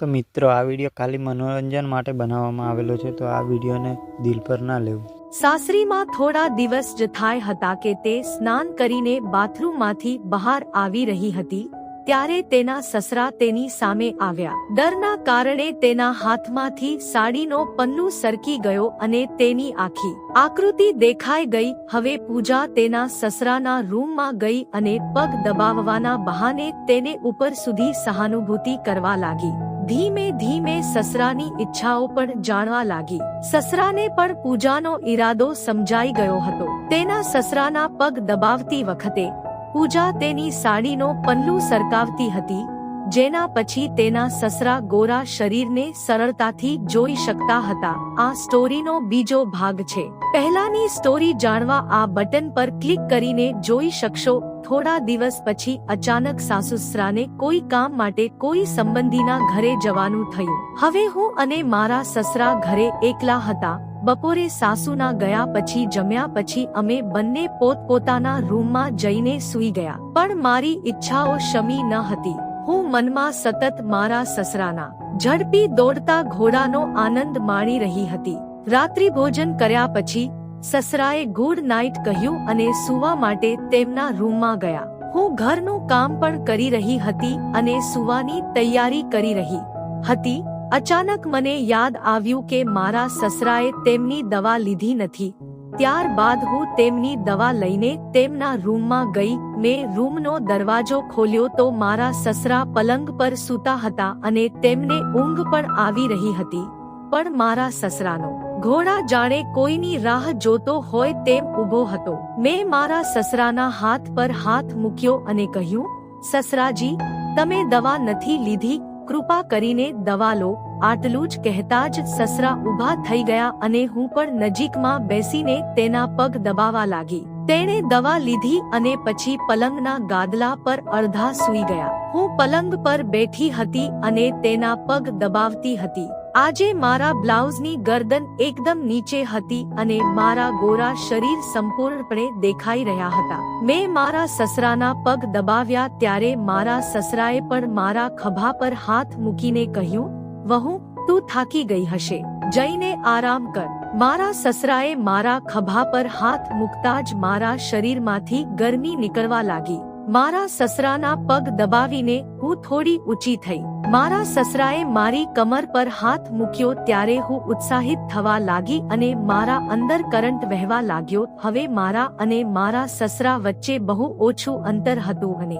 તો મિત્રો, આ વીડિયો ખાલી મનોરંજન માટે બનાવવામાં આવેલો છે, તો આ વિડીયોને દિલ પર ના લેવું. સાસરીમાં થોડા દિવસ જ થાય હતા કે તે સ્નાન કરીને બાથરૂમમાંથી બહાર આવી રહી હતી, ત્યારે તેના સસરા તેની સામે આવ્યા. ડરના કારણે તેના હાથમાંથી સાડીનો પન્નું સરકી ગયો અને તેની આખી આકૃતિ દેખાઈ ગઈ. હવે પૂજા તેના સસરાના રૂમમાં ગઈ અને પગ દબાવવાના બહાને તેને ઉપર સુધી સહાનુભૂતિ કરવા લાગી. ધીમે ધીમે સસરાની ઈચ્છાઓ પણ જાણવા લાગી. સસરાને પણ પૂજાનો ઈરાદો સમજાઈ ગયો હતો. તેના સસરાના પગ દબાવતી વખતે પૂજા તેની સાડીનો પલ્લુ સરકાવતી હતી જેના પછી તેના સસરા ગોરા શરીરને સરળતાથી જોઈ શકતા હતા. આ સ્ટોરીનો બીજો ભાગ છે. પહેલાની સ્ટોરી જાણવા આ બટન પર ક્લિક કરીને જોઈ શકશો. થોડા દિવસ પછી અચાનક સાસુસરાને કોઈ કામ માટે કોઈ સંબંધીના ઘરે જવાનું થયું. હવે હું અને મારા સસરા ઘરે એકલા હતા. બપોરે સાસુના ગયા પછી જમ્યા પછી અમે બંને પોતપોતાના રૂમમાં જઈને સૂઈ ગયા. પણ મારી ઈચ્છાઓ શમી ન હતી. હું મનમાં સતત મારા સસરાના ઝડપી દોડતા ઘોડાનો આનંદ માણી રહી હતી. રાત્રિ ભોજન કર્યા પછી સસરાએ ગુડ નાઇટ કહ્યું અને સૂવા માટે તેમના રૂમમાં ગયા. હું ઘરનું કામ પણ કરી રહી હતી અને સૂવાની તૈયારી કરી રહી હતી. અચાનક મને યાદ આવ્યું કે મારા સસરાએ તેમની દવા લીધી નથી. ત્યાર બાદ હું તેમની દવા લઈને તેમના રૂમમાં ગઈ. મેં રૂમનો દરવાજો ખોલ્યો તો મારા સસરા પલંગ પર સૂતા હતા અને તેમને ઊંઘ પણ આવી રહી હતી. પણ મારા સસરાનો ઘોડા જાણે કોઈની રાહ જોતો હોય તેમ ઊભો હતો. મેં મારા સસરાના હાથ પર હાથ મૂક્યો અને કહ્યું, સસરાજી, તમે દવા નથી લીધી. કૃપા કરીને દવા લો. આટલું જ કહેતા જ સસરા ઊભા થઈ ગયા અને હું પણ નજીકમાં બેસીને તેના પગ દબાવા લાગી. તેણે દવા લીધી અને પછી પલંગના ગાદલા પર અડધા સૂઈ ગયા. હું પલંગ પર બેઠી હતી અને તેના પગ દબાવતી હતી. આજે મારા બ્લાઉઝની ગરદન એકદમ નીચે હતી અને મારા ગોરા શરીર સંપૂર્ણપણે દેખાઈ રહ્યા હતા. મેં મારા સસરાના પગ દબાવ્યા ત્યારે મારા સસરાએ પણ મારા ખભા પર હાથ મૂકીને કહ્યું વહુ, તું થાકી ગઈ હશે. જઈને આરામ કર. મારા સસરાએ મારા ખભા પર હાથ મૂકતા જ મારા શરીરમાંથી ગરમી નીકળવા લાગી. મારા સસરાના પગ દબાવીને હું થોડી ઊંચી થઈ. મારા સસરાએ મારી કમર પર હાથ મૂક્યો ત્યારે હું ઉત્સાહિત થવા લાગી અને મારા અંદર કરંટ વહેવા લાગ્યો. હવે મારા અને મારા સસરા વચ્ચે બહુ ઓછું અંતર હતું અને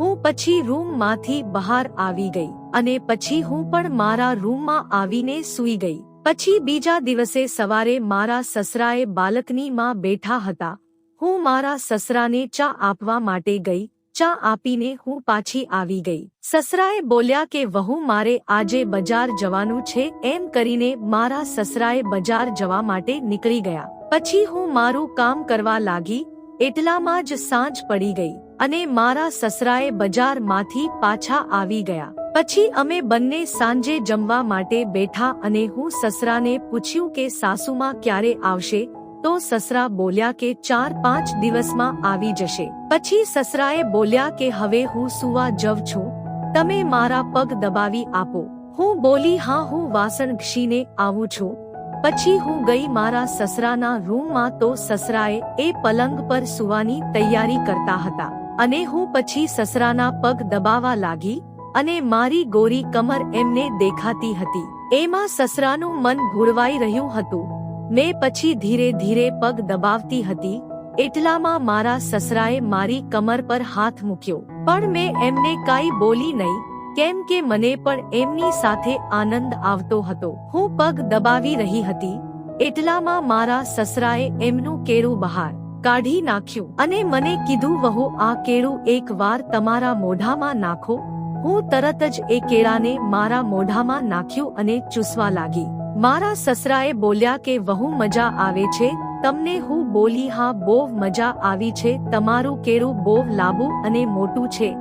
હું પછી રૂમમાંથી બહાર આવી ગઈ અને પછી હું પણ મારા રૂમમાં આવીને સૂઈ ગઈ. પછી બીજા દિવસે સવારે મારા સસરાએ બાલ્કનીમાં બેઠા હતા. હું મારા સસરાને ચા આપવા માટે ગઈ. ચા આપીને હું પાછી આવી ગઈ. સસરાએ બોલ્યા કે, વહુ, મારે આજે બજાર જવાનું છે. એમ કરીને મારા સસરાએ બજાર જવા માટે નીકળી ગયા. પછી હું મારું કામ કરવા લાગી એટલામાં જ સાંજ પડી ગઈ અને મારા સસરાએ બજારમાંથી પાછા આવી ગયા. પછી અમે બંને સાંજે જમવા માટે બેઠા અને હું સસરાને પૂછ્યું કે સાસુમાં ક્યારે આવશે, તો સસરા બોલ્યા કે ચાર પાંચ દિવસમાં આવી જશે. પછી સસરાએ બોલ્યા કે હવે હું સુવા જવ છું, તમે મારા પગ દબાવી આપો. હું બોલી, હા, હું વાસણ ઘસીને આવું છું. પછી હું ગઈ મારા સસરાના રૂમમાં તો સસરાએ એ પલંગ પર સુવાની તૈયારી કરતા હતા અને હું પછી સસરાના પગ દબાવા લાગી અને મારી ગોરી કમર એમને દેખાતી હતી. એમાં સસરાનું મન ભૂરવાઈ રહ્યું હતું. મેં પછી ધીરે ધીરે પગ દબાવતી હતી. એટલામાં મારા સસરાએ મારી કમર પર હાથ મૂક્યો. પણ મેં એમને કાંઈ બોલી નહીં. કેમ કે મને પણ એમની સાથે આનંદ આવતો હતો. હું પગ દબાવી રહી હતી. એટલામાં મારા સસરાએ એમનું કેળું બહાર કાઢી નાખ્યું અને મને કીધું, વહુ, આ કેળું એક વાર તમારા મોઢામાં નાખો. હું તરત જ એ કેળાને મારા મોઢામાં નાખ્યું અને ચૂસવા લાગી. મારા સસરાએ બોલ્યા કે, વહુ, મજા આવે છે. તમને હું બોલી, હા, બહુ મજા આવી છે. તમારું કેળું બહુ લાંબુ અને મોટું છે.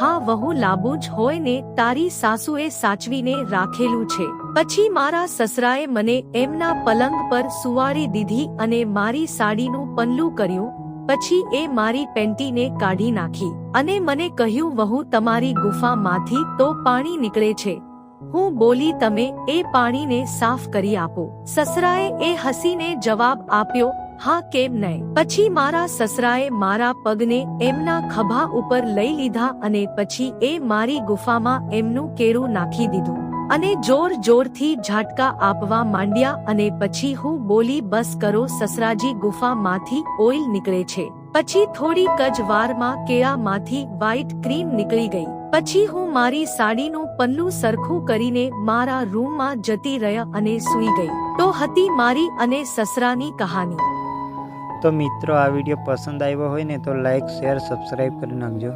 હા, વહુ લાંબુ જ હોય ને, તારી સાસુએ સાચવીને રાખેલું છે. પછી મારા સસરાએ મને એમના પલંગ પર સુવાડી દીધી અને મારી સાડીનું પલ્લું કર્યું. પછી એ મારી પેન્ટીને કાઢી નાખી અને મને કહ્યું, વહુ, તમારી ગુફામાંથી તો પાણી નીકળે છે. હું બોલી, તમે એ પાણીને સાફ કરી આપો. સસરાએ એ હસીને જવાબ આપ્યો હા, કેમ નહીં? પછી મારા સસરાએ મારા પગને એમના ખભા ઉપર લઈ લીધા અને પછી એ મારી ગુફામાં એમનું કેળું નાખી દીધું. અને જોર જોરથી ઝાટકા આપવા માંડ્યા અને પછી હું બોલી, બસ કરો, સસરાજી ગુફામાંથી ઓઇલ નીકળે છે. પછી થોડીક જ વારમાં કેળામાંથી વ્હાઇટ ક્રીમ નીકળી ગઈ. પછી હું મારી સાડીનું પલ્લું સરખું કરીને મારા રૂમમાં જતી રહ્યા અને સૂઈ ગઈ. તો હતી મારી અને સસરાની કહાની. તો મિત્રો આ વીડિયો પસંદ આવ્યો હોય ને તો લાઈક શેર સબસ્ક્રાઈબ કરી નાખજો.